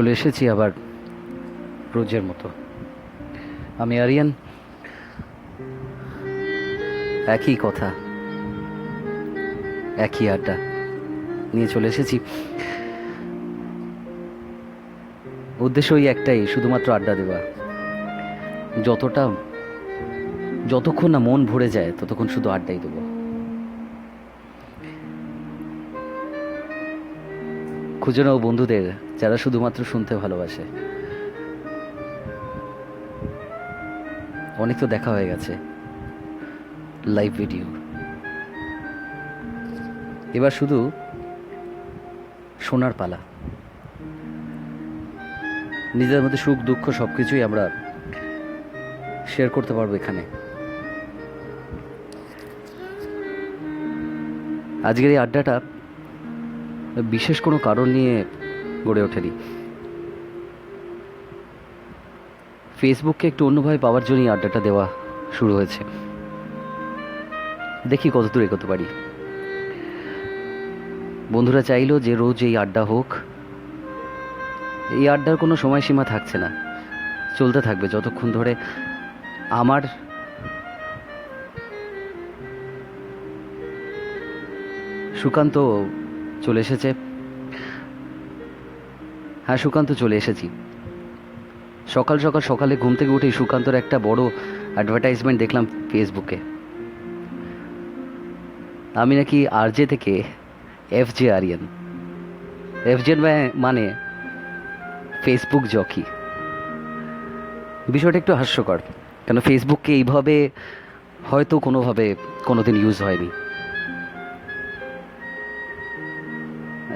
চলে এসেছি আবার রোজের মতো। আমি আরিয়ান। একই কথা। একই আড্ডা নিয়ে চলে এসেছি। উদ্দেশ্য ওই একটাই, শুধুমাত্র আড্ডা দেওয়া। যতটা, যতক্ষণ না মন ভরে যায়, ততক্ষণ শুধু আড্ডাই দেবো। খুঁজে নাও বন্ধুদের, যারা শুধুমাত্র শুনতে ভালোবাসে। অনেক তো দেখা হয়ে গেছে। লাইভ ভিডিও এবার শুধু সোনার পালা। নিজেদের মধ্যে সুখ, দুঃখ সব কিছুই আমরা শেয়ার করতে পারব এখানে। আজকের এই আড্ডাটা বিশেষ কোনো কারণ নিয়ে গড়ে ওঠেনি। ফেসবুককে একটু অন্যভাবে পাওয়ার জন্যই আড্ডাটা দেওয়া শুরু হয়েছে। দেখি কত দূর এগোতে পারি। বন্ধুরা চাইলো যে রোজ এই আড্ডা হোক। এই আড্ডার কোনো সময়সীমা থাকছে না। চলতে থাকবে যতক্ষণ ধরে আমার সুকান্ত চলে এসেছে। হ্যাঁ সুকান্ত চলে এসেছি। সকাল সকাল সকালে ঘুম থেকে উঠেই সুকান্তর একটা বড় অ্যাডভার্টাইজমেন্ট দেখলাম ফেসবুকে আমি নাকি আরজে থেকে F J Aryan F J মানে ফেসবুক জকি বিষয়টা একটু হাস্যকর, কেন ফেসবুককে এইভাবে হয়তো কোনোভাবে কোনোদিন ইউজ হয়নি।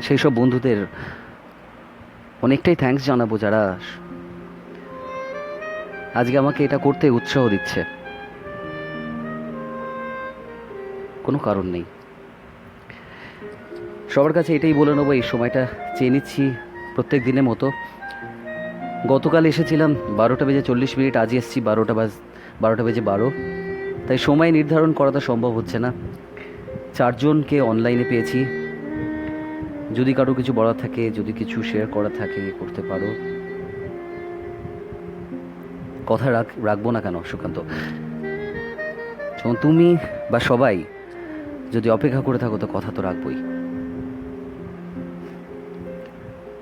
সেই সব বন্ধুদের অনেকটাই থ্যাঙ্কস জানাব যারা আজকে আমাকে এটা করতে উৎসাহ দিচ্ছে। কোনো কারণ নেই। সবার কাছে এটাই বলে নেব, এই সময়টা চেয়ে নিচ্ছি প্রত্যেক দিনের মতো। গতকাল এসেছিলাম বারোটা বেজে চল্লিশ মিনিট আজ এসেছি বারোটা বাজ, বারোটা বেজে বারো। তাই সময় নির্ধারণ করাটা সম্ভব হচ্ছে না। চারজনকে অনলাইনে পেয়েছি। যদি কারও কিছু বলার থাকে, যদি কিছু শেয়ার করা থাকে করতে পারো। কথা রাখ, রাখব না কেন, সুকান্ত? তুমি বা সবাই যদি অপেক্ষা করে থাকো, তো কথা তো রাখবই।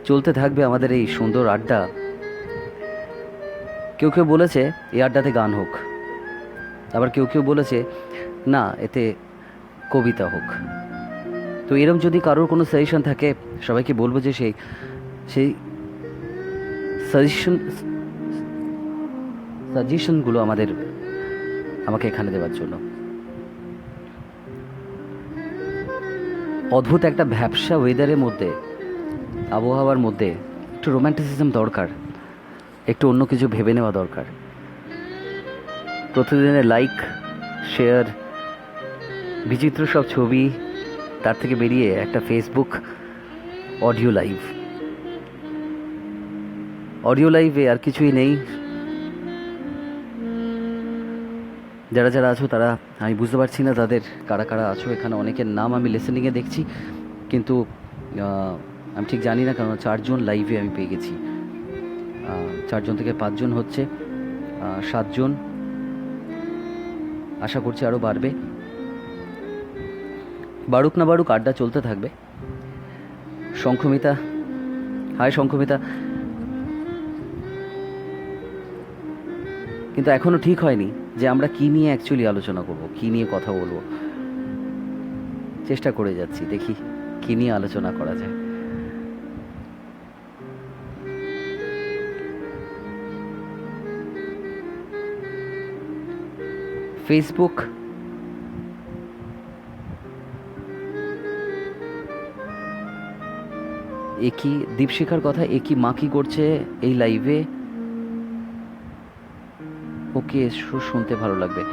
চলতে থাকবে আমাদের এই সুন্দর আড্ডা। কেউ কেউ বলেছে এই আড্ডাতে গান হোক। আবার কেউ কেউ বলেছে, না, এতে কবিতা হোক। তো এরম যদি কারোর কোনো সাজেশন থাকে, সবাইকে বলব যে সেই সেই সাজেশন সাজেশনগুলো আমাদের, আমাকে এখানে দেওয়ার জন্য। অদ্ভুত একটা ভ্যাবসা ওয়েদারের মধ্যে, আবহাওয়ার মধ্যে একটু রোম্যান্টিসিজম দরকার, একটু অন্য কিছু ভেবে নেওয়া দরকার। প্রতিদিনের লাইক শেয়ার বিচিত্র সব ছবি তার থেকে বেরিয়ে একটা ফেসবুক অডিও লাইভ অডিও লাইভে আর কিছুই নেই। যারা যারা আছো তারা, আমি বুঝতে পারছি না তাদের কারা কারা আছো। এখানে অনেকের নাম আমি লিসেনিংয়ে দেখছি, কিন্তু আমি ঠিক জানি না কারণ চারজন লাইভে আমি পেয়ে গেছি। চারজন থেকে পাঁচজন হচ্ছে সাতজন। আশা করছি আরও বাড়বে। বাড়ুক না বাড়ুক আড্ডা চলতে থাকবে। শঙ্খমিতা, হাই শঙ্খমিতা। কিন্তু এখনও ঠিক হয়নি যে আমরা কি নিয়ে অ্যাকচুয়ালি আলোচনা করব, কি নিয়ে কথা বলব। চেষ্টা করে যাচ্ছি, দেখি কি নিয়ে আলোচনা করা যায়। ফেসবুক একই, দীপশিখার কথা একই, মা কি করছে এই লাইভে ওকে শু- শুনতে ভালো লাগবে।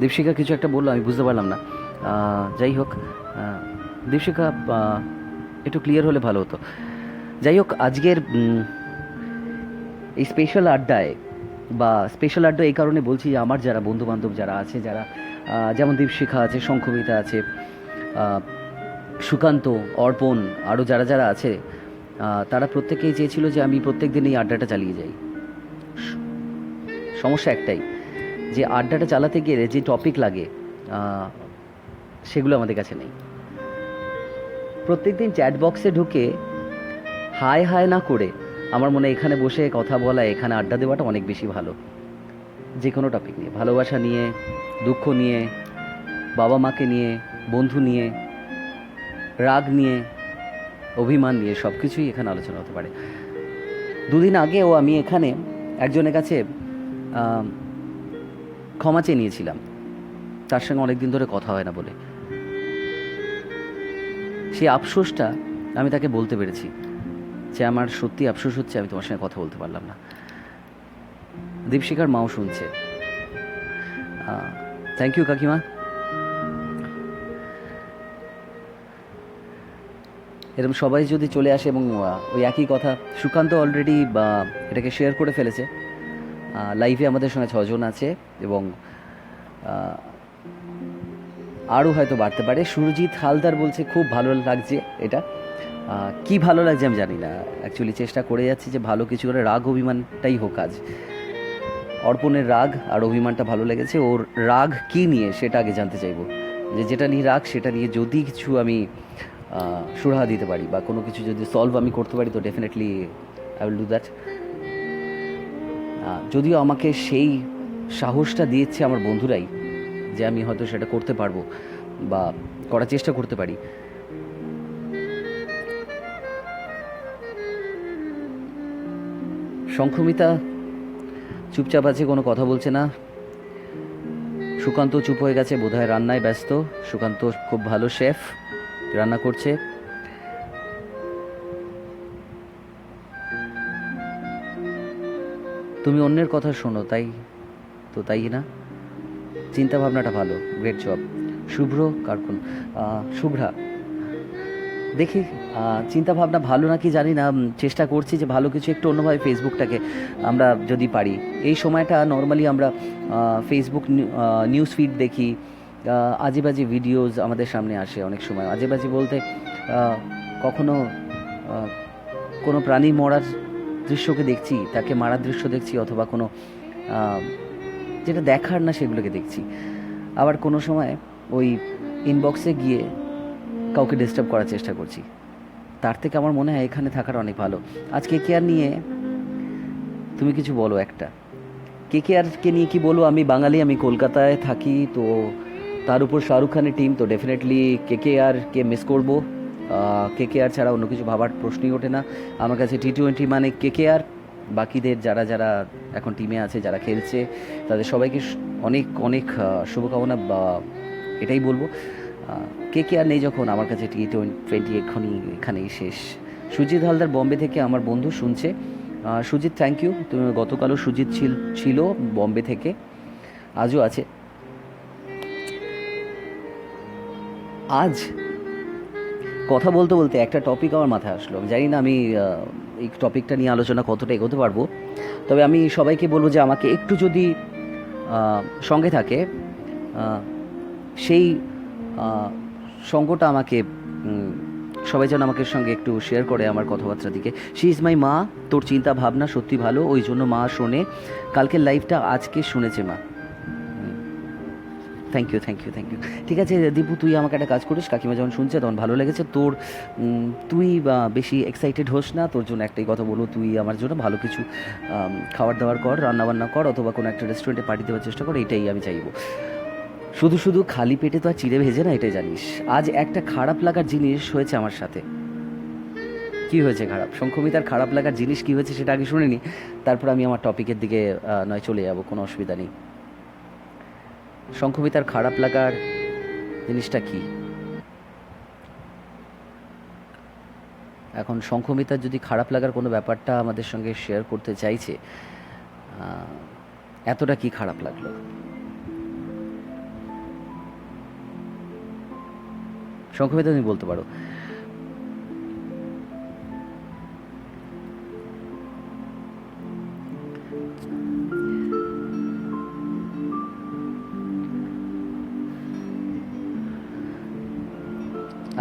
দীপশিখা কিছু একটা বলল, আমি বুঝতে পারলাম না। যাই হোক দীপশিখা একটু ক্লিয়ার হলে ভালো হতো। যাই হোক, আজকের এই স্পেশাল আড্ডায় বা স্পেশাল আড্ডা এই কারণে বলছি আমার যারা বন্ধু বান্ধব যারা আছে, যারা যেমন দীপশিখা আছে শঙ্খমিতা আছে সুকান্ত, অর্পণ আরও যারা যারা আছে তারা প্রত্যেকেই চেয়েছিল যে আমি প্রত্যেক দিন এই আড্ডাটা চালিয়ে যাই। সমস্যা একটাই, যে আড্ডাটা চালাতে গেলে যে টপিক লাগে সেগুলো আমাদের কাছে নেই। প্রত্যেকদিন চ্যাট বক্সে ঢুকে হায় হায় না করে আমার মনে এখানে বসে কথা বলা, এখানে আড্ডা দেওয়াটা অনেক বেশি ভালো। যে কোনো টপিক নিয়ে, ভালোবাসা নিয়ে, দুঃখ নিয়ে বাবা মাকে নিয়ে, বন্ধু নিয়ে রাগ নিয়ে, অভিমান নিয়ে সব কিছুই এখানে আলোচনা হতে পারে। দুদিন আগেও আমি এখানে একজনের কাছে ক্ষমা চেয়ে নিয়েছিলাম। তার সঙ্গে অনেক দিন ধরে কথা হয় না বলে। সেই আফসোসটা আমি তাকে বলতে পেরেছি যে আমার সত্যি আফসোস হচ্ছে আমি তোমার সঙ্গে কথা বলতে পারলাম না। দীপশিখার মাও শুনছে। থ্যাংক ইউ কাকিমা। এরকম সবাই যদি চলে আসে এবং ওই একই কথা, সুকান্ত অলরেডি এটাকে শেয়ার করে ফেলেছে। লাইভে আমাদের সঙ্গে ছজন আছে এবং আরও হয়তো বাড়তে পারে। সুরজিৎ হালদার বলছে, খুব ভালো লাগছে এটা। কি ভালো লাগছে আমি জানি না। অ্যাকচুয়ালি চেষ্টা করে যাচ্ছি যে ভালো কিছু করে। রাগ অভিমানটাই হোক আজ। অর্পণের রাগ আর অভিমানটা ভালো লেগেছে। ওর রাগ কি নিয়ে সেটা আগে জানতে চাইব। যে যেটা নিয়ে রাগ, সেটা নিয়ে যদি কিছু আমি সুরাহা দিতে পারি বা কোনো কিছু যদি সলভ আমি করতে পারি, তো definitely I will do that যদিও আমাকে সেই সাহসটা দিয়েছে আমার বন্ধুরাই যে আমি হয়তো সেটা করতে পারব বা করার চেষ্টা করতে পারি। শঙ্খমিতা চুপচাপ আছে, কোনো কথা বলছে না। সুকান্ত চুপ হয়ে গেছে, বোধহয় রান্নায় ব্যস্ত। সুকান্ত খুব ভালো শেফ রান্না করছে? তুমি অন্যের কথা শোনো, তাই তো তাই না? চিন্তা ভাবনাটা ভালো গ্রেট জব শুভ্র কার্কুন শুভ্রা, দেখি চিন্তা ভাবনা ভালো নাকি জানি না চেষ্টা করছি যে ভালো কিছু একটু অন্যভাবে ফেসবুকটাকে আমরা যদি পারি। এই সময়টা নর্মালি আমরা ফেসবুক নিউজ ফিড দেখি আহ, আজে বাজে আমাদের সামনে আসে অনেক সময়। আজে বাজে বলতে কখনো কোনো প্রাণী মরার দৃশ্যকে দেখছি তাকে মারার দৃশ্য দেখছি অথবা কোনো যেটা দেখার না সেগুলোকে দেখছি। আবার কোনো সময় ওই ইনবক্সে গিয়ে কাউকে ডিস্টার্ব করার চেষ্টা করছি। তার থেকে আমার মনে হয় এখানে থাকার অনেক ভালো। আজকে কে আর নিয়ে তুমি কিছু বলো একটা। কে কে আরকে নিয়ে কি বলব? আমি বাঙালি আমি কলকাতায় থাকি তো তার উপর শাহরুখ খানের টিম তো ডেফিনেটলি কে কে আর কে মিস করব। কে কে আর ছাড়া অন্য কিছু ভাবার প্রশ্নই ওঠে না। আমার কাছে টি টোয়েন্টি মানে কে কে আর বাকিদের যারা যারা এখন টিমে আছে, যারা খেলছে, তাদের সবাইকে অনেক অনেক শুভকামনা বা এটাই বলব। কে কে আর নেই যখন, আমার কাছে টি টোয়েন্টি এক্ষুনি এখানেই শেষ। সুজিত হালদার বম্বে থেকে আমার বন্ধু শুনছে। সুজিত থ্যাংক ইউ তুমি গতকালও সুজিত ছিল- ছিল বম্বে থেকে। আজও আছে। আজ? কথা বলতে বলতে একটা টপিক আমার মাথায় আসলো। জানি না আমি এই টপিকটা নিয়ে আলোচনা কতটা এগোতে পারব। তবে আমি সবাইকে বলব যে আমাকে একটু যদি সঙ্গে থাকে সেই সঙ্গটা আমাকে সবাই যেন আমাকে সঙ্গে একটু শেয়ার করে আমার কথাবার্তা দিকে। শি ইজ মাই মা, তোর চিন্তা ভাবনা সত্যি ভালো, ওই জন্য মা শোনে। কালকের লাইভটা আজকে শুনেছে মা। Thank you thank you thank you ঠিক আছে, দীপু, তুই আমাকে একটা কাজ করিস। কাকিমা যখন শুনছে, তখন ভালো লেগেছে। তোর তুই বেশি এক্সাইটেড হোস না। তোর জন্য একটাই কথা বলব, তুই আমার জন্য ভালো কিছু খাবার দাবার কর, রান্নাবান্না কর, অথবা কোনো একটা রেস্টুরেন্টে পার্টি দেওয়ার চেষ্টা কর, এটাই আমি চাইব। শুধু শুধু খালি পেটে তো আর চিড়ে ভেজে না, এটাই জানিস। আজ একটা খারাপ লাগার জিনিস হয়েছে আমার সাথে। কি হয়েছে খারাপ? শঙ্খমিতার খারাপ লাগার জিনিস কি হয়েছে সেটা আগে শুনিনি। তারপর আমি আমার টপিকের দিকে নয় চলে যাব, কোনো অসুবিধা নেই। শঙ্খমিতার খারাপ লাগার জিনিসটা কি? এখন শঙ্খমিতার যদি খারাপ লাগার কোনো ব্যাপারটা আমাদের সঙ্গে শেয়ার করতে চাইছে এতটা কি খারাপ লাগল? শঙ্খমিতা তুমি বলতে পারো।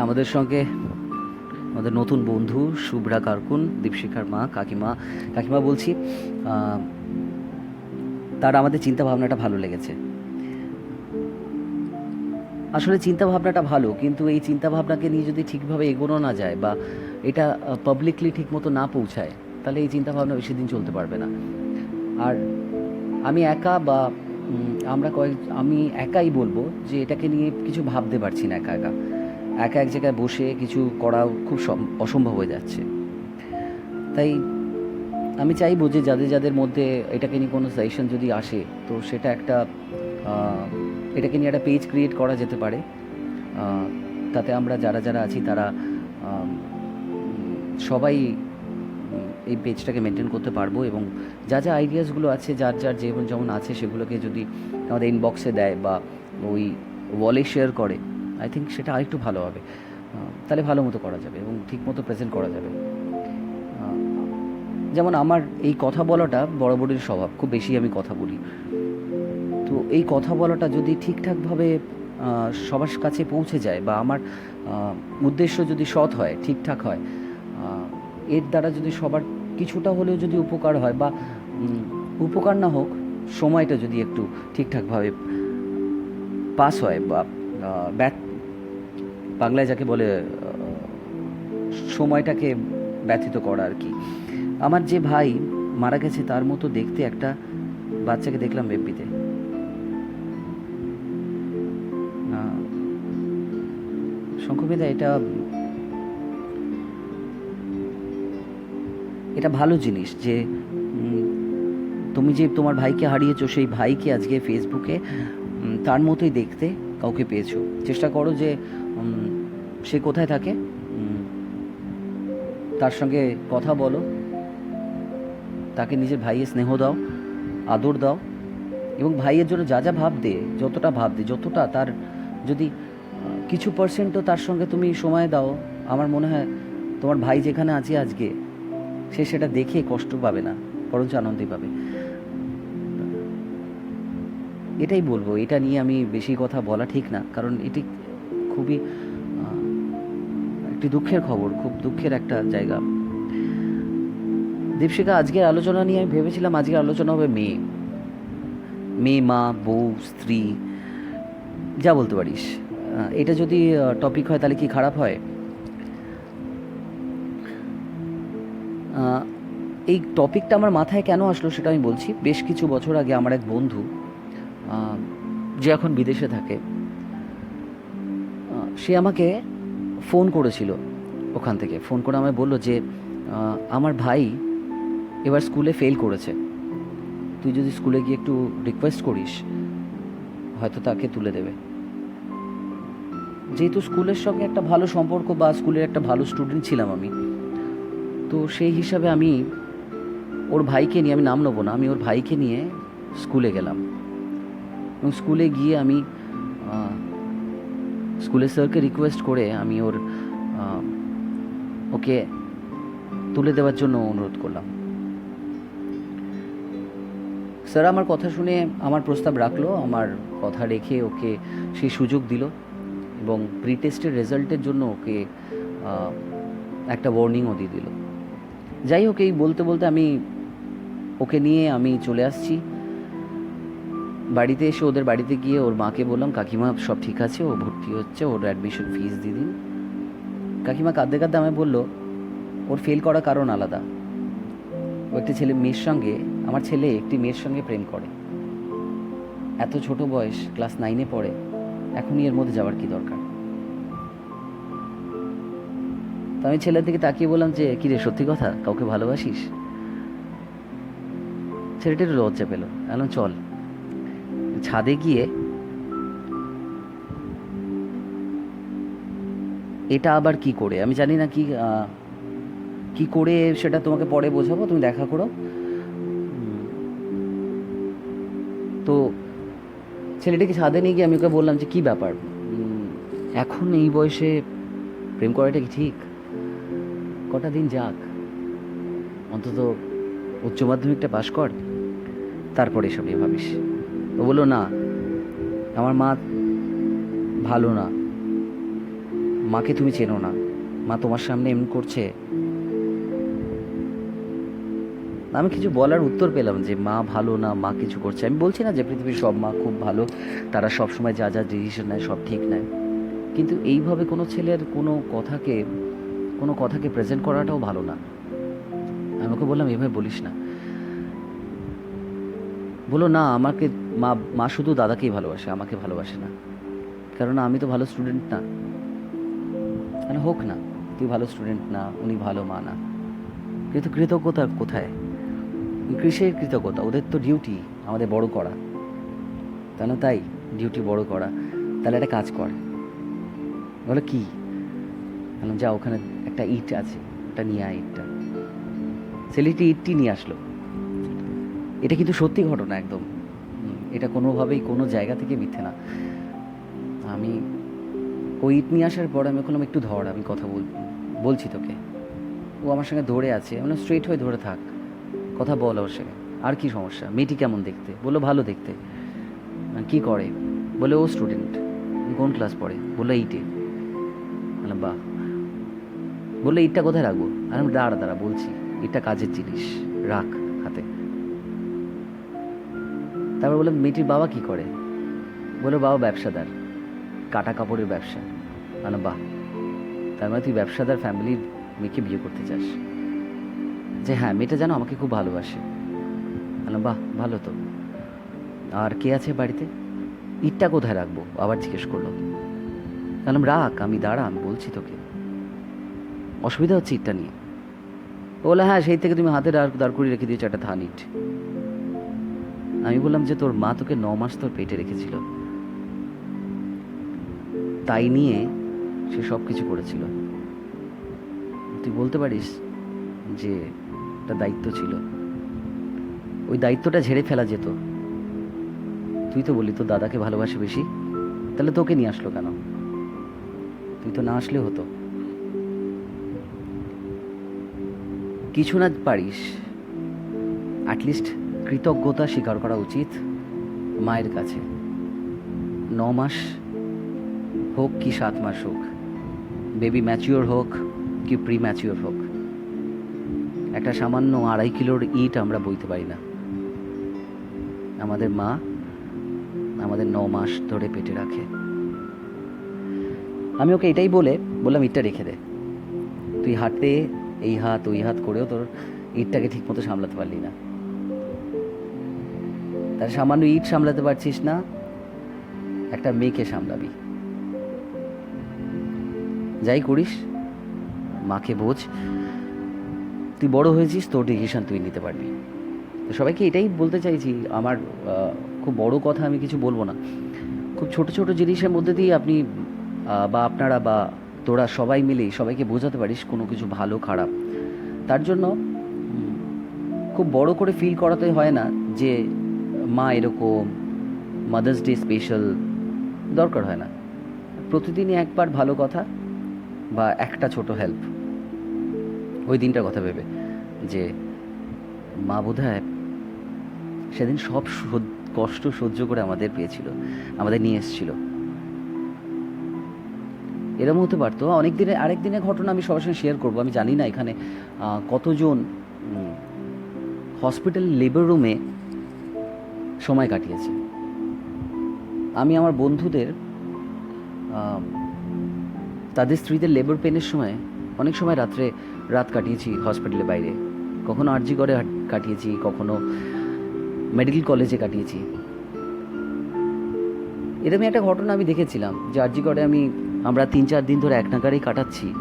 আমাদের সঙ্গে আমাদের নতুন বন্ধু শুভ্রা কারকুন, দীপশিখার মা, কাকিমা। কাকিমা বলছি তার আমাদের চিন্তা ভাবনাটা ভালো লেগেছে। আসলে চিন্তা ভাবনাটা ভালো, কিন্তু এই চিন্তা ভাবনাকে নিয়ে যদি ঠিকভাবে এগোনো না যায় বা এটা পাবলিকলি ঠিকমতো না পৌঁছায়, তাহলে এই চিন্তা ভাবনা বেশি দিন চলতে পারবে না। আর আমি একা বা আমরা কয়েক, আমি একাই বলব যে এটাকে নিয়ে কিছু ভাবতে পারছি না একা একা। একা এক জায়গায় বসে কিছু করা খুব অসম্ভব হয়ে যাচ্ছে। তাই আমি চাইব যে যাদের যাদের মধ্যে এটাকে নিয়ে কোনো সাজেশন যদি আসে, তো সেটা একটা এটাকে নিয়ে একটা পেজ ক্রিয়েট করা যেতে পারে। তাতে আমরা যারা যারা আছি তারা সবাই এই পেজটাকে মেনটেন করতে পারব এবং যা যা আইডিয়াসগুলো আছে, যার যার যেমন যেমন আছে সেগুলোকে যদি আমাদের ইনবক্সে দেয় বা ওই ওয়ালে শেয়ার করে আই থিঙ্ক সেটা আরেকটু ভালো হবে। তাহলে ভালো মতো করা যাবে এবং ঠিক মতো প্রেজেন্ট করা যাবে। যেমন আমার এই কথা বলাটা বড় বড়ির স্বভাব, খুব বেশি আমি কথা বলি। তো এই কথা বলাটা যদি ঠিকঠাকভাবে সবার কাছে পৌঁছে যায় বা আমার উদ্দেশ্য যদি সৎ হয়, ঠিকঠাক হয় এর দ্বারা যদি সবার কিছুটা হলেও যদি উপকার হয় বা উপকার না হোক, সময়টা যদি একটু ঠিকঠাকভাবে পাস হয় বা ব্যত বাংলায় যাকে বলে সময়টাকে ব্যথিত করা আর কি। আমার যে ভাই মারা গেছে, তার মতো দেখতে একটা বাচ্চাকে দেখলাম বেব্বিতে। শঙ্করবেদা এটা এটা ভালো জিনিস যে তুমি যে তোমার ভাইকে হারিয়েছো, সেই ভাইকে আজকে ফেসবুকে তার মতোই দেখতে কাউকে পেয়েছ। চেষ্টা করো যে সে কোথায় থাকে? তার সঙ্গে কথা বলো। তাকে নিজের ভাইয়ের স্নেহ দাও, আদর দাও এবং ভাইয়ের জন্য যা যা ভাবতে যতটা ভাবতে যতটা তার যদি কিছু পার্সেন্টও তার সঙ্গে তুমি সময় দাও, আমার মনে হয় তোমার ভাই যেখানে আছে আজকে, সে সেটা দেখে কষ্ট পাবে না, বরঞ্চ আনন্দই পাবে। এটাই বলব, এটা নিয়ে আমি বেশি কথা বলা ঠিক না, কারণ এটি খুবই একটি দুঃখের খবর, খুব দুঃখের একটা জায়গা। দীপশিখা, আজকের আলোচনা নিয়ে আমি ভেবেছিলাম আজকের আলোচনা হবে মেয়ে। মেয়ে, মা, বউ, স্ত্রী, যা বলতে পারিস। এটা যদি টপিক হয় তাহলে কি খারাপ হয়? এই টপিকটা আমার মাথায় কেন আসলো সেটা আমি বলছি। বেশ কিছু বছর আগে আমার এক বন্ধু যে এখন বিদেশে থাকে সে আমাকে ফোন করেছিল ওখান থেকে। ফোন করে আমায় বলল যে আমার ভাই এবার স্কুলে ফেল করেছে। তুই যদি স্কুলে গিয়ে একটু রিকোয়েস্ট করিস, হয়তো তাকে তুলে দেবে। যেহেতু স্কুলের সঙ্গে একটা ভালো সম্পর্ক বা স্কুলের একটা ভালো স্টুডেন্ট ছিলাম আমি, তো সেই হিসাবে আমি ওর ভাইকে নিয়ে আমি নাম নেব না, আমি ওর ভাইকে নিয়ে স্কুলে গেলাম। এবং স্কুলে গিয়ে আমি স্কুলের স্যারকে রিকোয়েস্ট করে আমি ওর ওকে তুলে দেওয়ার জন্য অনুরোধ করলাম। স্যার আমার কথা শুনে আমার প্রস্তাব রাখল, আমার কথা রেখে ওকে সেই সুযোগ দিল এবং প্রি টেস্টের রেজাল্টের জন্য ওকে একটা ওয়ার্নিংও দিয়ে দিল। যাই হোক, এই বলতে বলতে আমি ওকে নিয়ে আমি চলে আসছি। বাড়িতে এসে ওদের বাড়িতে গিয়ে ওর মাকে বললাম, কাকিমা, সব ঠিক আছে? ও ভর্তি হচ্ছে, ওর অ্যাডমিশন ফিস দিয়ে দিন। কাকিমা কাঁদতে কাঁদতে আমায় বলল, ওর ফেল করার কারণ আলাদা। ও একটি ছেলে মেয়ের সঙ্গে, আমার ছেলে একটি মেয়ের সঙ্গে প্রেম করে। এত ছোট বয়স ক্লাস নাইনে পড়ে, এখনই এর মধ্যে যাওয়ার কি দরকার? তো আমি ছেলের দিকে তাকিয়ে বললাম যে, কি রে, সত্যি কথা? কাউকে ভালোবাসিস? ছেলেটির লজ্জা পেল। এলাম চল। ছাদে গিয়ে এটা আবার কি করে? আমি জানি না কি কি করে সেটা তোমাকে পরে বোঝাবো, তুমি দেখা করো। তো ছেলেটিকে ছাদে নিয়ে গিয়ে আমি ওকে বললাম যে, কি ব্যাপার? এখন এই বয়সে প্রেম করাটা কি ঠিক? কটা দিন যাক। অন্তত উচ্চ মাধ্যমিকটা পাশ কর, তারপরে এসব নিয়ে ভাবিস। ও বলল, না, আমার মা ভালো না। মাকে তুমি চেনো না। মা তোমার সামনে এমন করছে। আমি কিছু বলার উত্তর পেলাম যে, মা ভালো না, মা কিছু করছে। আমি বলছি না যে, পৃথিবীর সব মা খুব ভালো, তারা সব সময় যা যা ডিসিশন নেয়, সব ঠিক নেয়। কিন্তু এইভাবে কোনো ছেলের কোনো কথাকে কোনো কথাকে প্রেজেন্ট করাটাও ভালো না। আমি ওকে বললাম, এভাবে বলিস না। বলো না, আমাকে মা মা শুধু দাদাকেই ভালোবাসে, আমাকে ভালোবাসে না। কারণ আমি তো ভালো স্টুডেন্ট না। মানে হোক না, তুই ভালো স্টুডেন্ট না, উনি ভালো মা না। কিন্তু কৃতজ্ঞতা কোথায়? কৃষির কৃতজ্ঞতা, ওদের তো ডিউটি আমাদের বড় করা। কেন তাই? ডিউটি বড় করা। তাহলে একটা কাজ কর। বলে কি? যা, ওখানে একটা ইট আছে, ওটা নিয়ে আয় ইটটা। ছেলেটি ইটটি নিয়ে আসলো। এটা কিন্তু সত্যি ঘটনা একদম। এটা কোনোভাবেই কোনো জায়গা থেকে মিথ্যে না। আমি ওই ইট নিয়ে আসার পর আমি বললাম, একটু ধর, আমি কথা বল, বলছি তোকে। ও আমার সঙ্গে ধরে আছে, আমি স্ট্রেট হয়ে ধরে থাক। কথা বল ওর সঙ্গে। আর কি সমস্যা? মেয়েটি কেমন দেখতে? বলল, ভালো দেখতে। কি করে? বলে ও স্টুডেন্ট কোন ক্লাস পড়ে? বলল এইটে বললাম, বাহ। বলল ইটটা কোথায় রাখব? আর আমি দাঁড়া দাঁড়া, বলছি। ইটটা কাজের জিনিস। রাখ। তারপর বললাম, মেয়েটির বাবা কি করে? বলে বাবা ব্যবসাদার, কাটা কাপড়ের ব্যবসা। মানে বাহ! তার মানে তুই ব্যবসাদার ফ্যামিলির মেয়েকে বিয়ে করতে চাস? যে হ্যাঁ মেয়েটা জানো আমাকে খুব ভালোবাসে। বললাম, বাহ, ভালো তো। আর কে আছে বাড়িতে? ইটটা কোথায় রাখব? আবার জিজ্ঞেস করল। বললাম, রাখ, আমি দাঁড়া আমি বলছি তোকে। অসুবিধা হচ্ছে ইটটা নিয়ে। বলে হ্যাঁ সেই থেকে তুমি হাতে দাঁড় দাঁড় করিয়ে রেখে দিয়েছ একটা থান ইট। আমি বললাম যে তোর মা তোকে ন মাস তোর পেটে রেখেছিল। তাই নিয়ে সে সব কিছু করেছিল। তুই বলতে পারিস যে একটা দায়িত্ব ছিল। ওই দায়িত্বটা ঝেড়ে ফেলা যেত। তুই তো বললি তোর দাদাকে ভালোবাসে বেশি। তাহলে তোকে নিয়ে আসলো কেন? তুই তো না আসলে হতো। কিছু না পারিস অ্যাটলিস্ট কৃতজ্ঞতা স্বীকার করা উচিত মায়ের কাছে। ন মাস হোক কি সাত মাস হোক, বেবি ম্যাচিওর হোক কি প্রি ম্যাচিওর হোক, একটা সামান্য আড়াই কিলোর ইট আমরা বইতে পারি না। আমাদের মা আমাদের ন মাস ধরে পেটে রাখে। আমি ওকে এটাই বলে বললাম, ইটটা রেখে দে। তুই হাতে এই হাত, ওই হাত করেও তোর ইটটাকে ঠিকমতো সামলাতে পারলি না। তার সামান্য ইট সামলাতে পারছিস না, একটা মেয়েকে সামলাবি। যাই করিস, মাকে বোঝ, তুই বড় হয়েছিস, তোর ডিসিশন তুই নিতে পারবি। তো সবাইকে এটাই বলতে চাইছি, আমার খুব বড় কথা আমি কিছু বলব না। খুব ছোট ছোট জিনিসের মধ্যে দিয়ে আপনি বা আপনারা বা তোরা সবাই মিলেই সবাইকে বোঝাতে পারিস কোনো কিছু ভালো, খারাপ। তার জন্য খুব বড় করে ফিল করাতে হয় না যে মা এরকম মাদার্স ডে স্পেশাল দরকার হয় না। প্রতিদিনই একবার ভালো কথা বা একটা ছোট হেল্প ওই দিনটার কথা ভেবে যে, মা বোধহয় সেদিন সব কষ্ট সহ্য করে আমাদের পেয়েছিল, আমাদের নিয়ে এসেছিল। এরকম হতে পারতো। অনেক দিনে, আরেক দিনের ঘটনা আমি সবার সঙ্গে শেয়ার করব। আমি জানি না এখানে কতজন হসপিটাল লেবার রুমে সময় কাটিয়েছি। আমি আমার বন্ধুদের তাদের স্ত্রীদের লেবার পেনের সময় অনেক সময় রাত্রে রাত কাটিয়েছি হসপিটালের বাইরে। কখনো আরজি করে কাটিয়েছি, কখনো মেডিকেল কলেজে কাটিয়েছি। এরকমই একটা ঘটনা আমি দেখেছিলাম যে আরজি করে আমি, আমরা তিন চার দিন ধরে এক নাগারেই কাটাচ্ছি।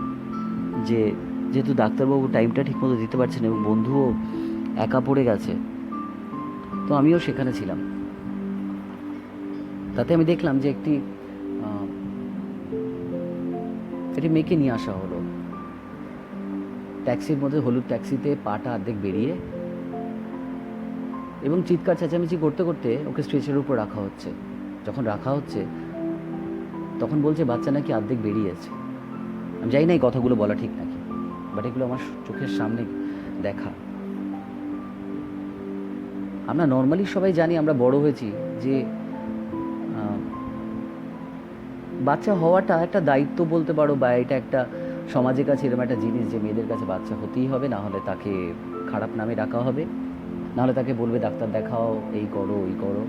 যে, যেহেতু ডাক্তারবাবু টাইমটা ঠিকমতো দিতে পারছেন এবং বন্ধুও একা পড়ে গেছে তো আমিও সেখানে ছিলাম। তাতে আমি দেখলাম যে একটি একটি মেয়েকে নিয়ে আসা হলো। ট্যাক্সির মধ্যে হলুদ ট্যাক্সিতে পাটা অর্ধেক বেরিয়ে এবং চিৎকার চেঁচামেচি করতে করতে ওকে স্ট্রেচের উপর রাখা হচ্ছে। যখন রাখা হচ্ছে, তখন বলছে, বাচ্চা নাকি অর্ধেক বেরিয়েছে আমি জানি না এই কথাগুলো বলা ঠিক নাকি বাট এগুলো আমার চোখের সামনে দেখা। আমরা নর্মালি সবাই জানি, আমরা বড় হয়েছি, যে বাচ্চা হওয়াটা একটা দায়িত্ব বলতে পারো বা এটা একটা সমাজের কাছে এরকম একটা জিনিস যে মেয়েদের কাছে বাচ্চা হতেই হবে, না হলে তাকে খারাপ নামে ডাকা হবে নাহলে তাকে বলবে, ডাক্তার দেখাও, এই করো, ওই করো।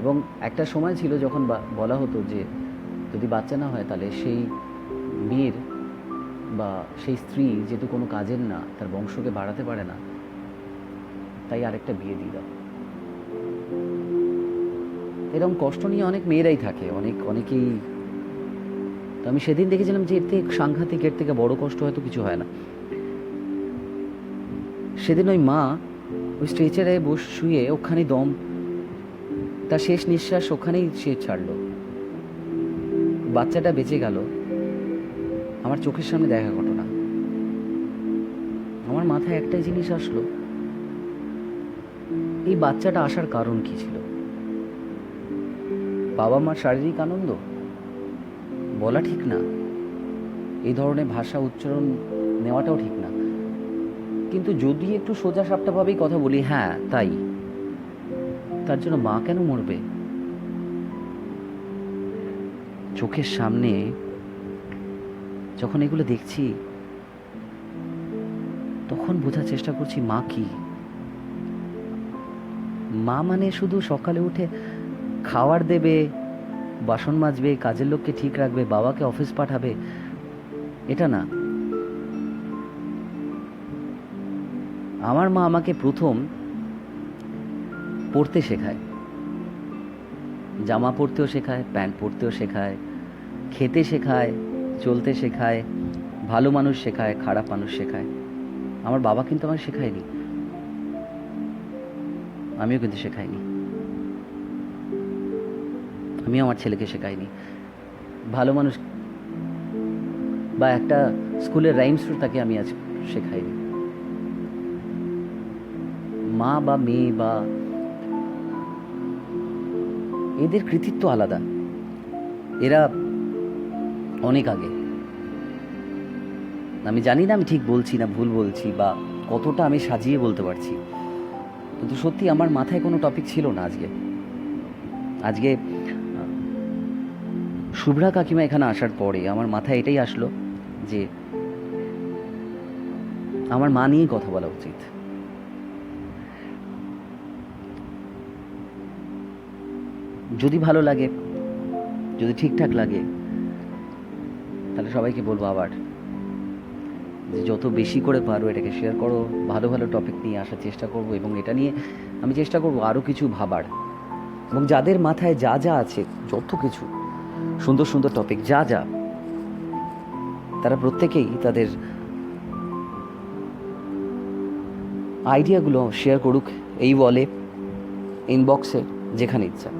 এবং একটা সময় ছিল যখন বলা হতো যে, যদি বাচ্চা না হয়, তাহলে সেই মেয়ের বা সেই স্ত্রী যেহেতু কোনো কাজের না, তার বংশকে বাড়াতে পারে না তাই আরেকটা বিয়ে দিয়ে দাও। এরকম কষ্ট নিয়ে অনেক মেয়েরাই থাকে, অনেক, অনেকেই। তো আমি সেদিন দেখেছিলাম যে এর থেকে সাংঘাতিক, এর থেকে বড় কষ্ট হয়তো কিছু হয় না। সেদিন ওই মা ওই স্ট্রেচারে বস, শুয়ে ওখানে দম, তার শেষ নিঃশ্বাস ওখানেই সে ছাড়লো। বাচ্চাটা বেঁচে গেল। আমার চোখের সামনে দেখা ঘটনা। আমার মাথায় একটাই জিনিস আসলো এই বাচ্চাটা আসার কারণ কি ছিল? বাবা মার শারীরিক আনন্দ? বলা ঠিক না। এই ধরনের ভাষা উচ্চারণ নেওয়াটাও ঠিক না। কিন্তু যদি একটু সোজা সাপটাভাবেই কথা বলি হ্যাঁ তাই। তার জন্য মা কেন মরবে? চোখের সামনে যখন এগুলো দেখছি, তখন বোঝার চেষ্টা করছি, মা কি? মা মানে শুধু সকালে উঠে খাওয়ার দেবে, বাসন মাজবে, কাজের লোককে ঠিক রাখবে, বাবাকে অফিস পাঠাবে, এটা না। আমার মা আমাকে প্রথম পড়তে শেখায়। জামা পরতেও শেখায়, প্যান্ট পরতেও শেখায়, খেতে শেখায়, চলতে শেখায়, ভালো মানুষ শেখায়, খারাপ মানুষ শেখায়। আমার বাবা কিন্তু আমাকে শেখায়নি। আমিও কিন্তু শেখাইনি। আমিও আমার ছেলেকে শেখাইনি। ভালো মানুষ বা একটা স্কুলের রাইমস তাকে আমি আজ শেখাইনি। মা বা মেয়ে বা এদের কৃতিত্ব আলাদা। এরা অনেক আগে। আমি জানি না আমি ঠিক বলছি না ভুল বলছি বা কতটা আমি সাজিয়ে বলতে পারছি। কিন্তু সত্যি আমার মাথায় কোনো টপিক ছিল না আজকে। আজকে শুভ্রা কাকিমা এখানে আসার পরে আমার মাথায় এটাই আসলো যে আমার মা নিয়েই কথা বলা উচিত। যদি ভালো লাগে, যদি ঠিকঠাক লাগে, তাহলে সবাইকে বলব আবার। যত বেশি করে পারো এটাকে শেয়ার করো, ভালো ভালো টপিক নিয়ে আসার চেষ্টা করব এবং এটা নিয়ে আমি চেষ্টা করব আরও কিছু ভাবার। এবং যাদের মাথায় যা যা আছে, যত কিছু, সুন্দর সুন্দর টপিক যা যা, তারা প্রত্যেকেই তাদের আইডিয়াগুলো শেয়ার করুক এই বলে ইনবক্সে যেখানে ইচ্ছা।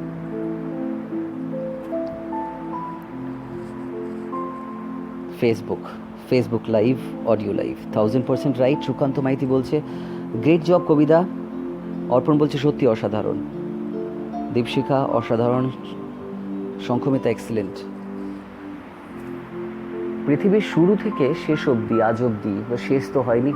Facebook Facebook live audio live thousand percent right Sukanta Maiti বলছে গ্রেট জব কবিতা অর্পণ বলছে, সত্যি অসাধারণ। দীপশিখা, অসাধারণ। সংক্ষমিতা এক্সিলেন্ট পৃথিবীর শুরু থেকে শেষ অব্দি আজ অবধি, বা শেষ তো হয়নি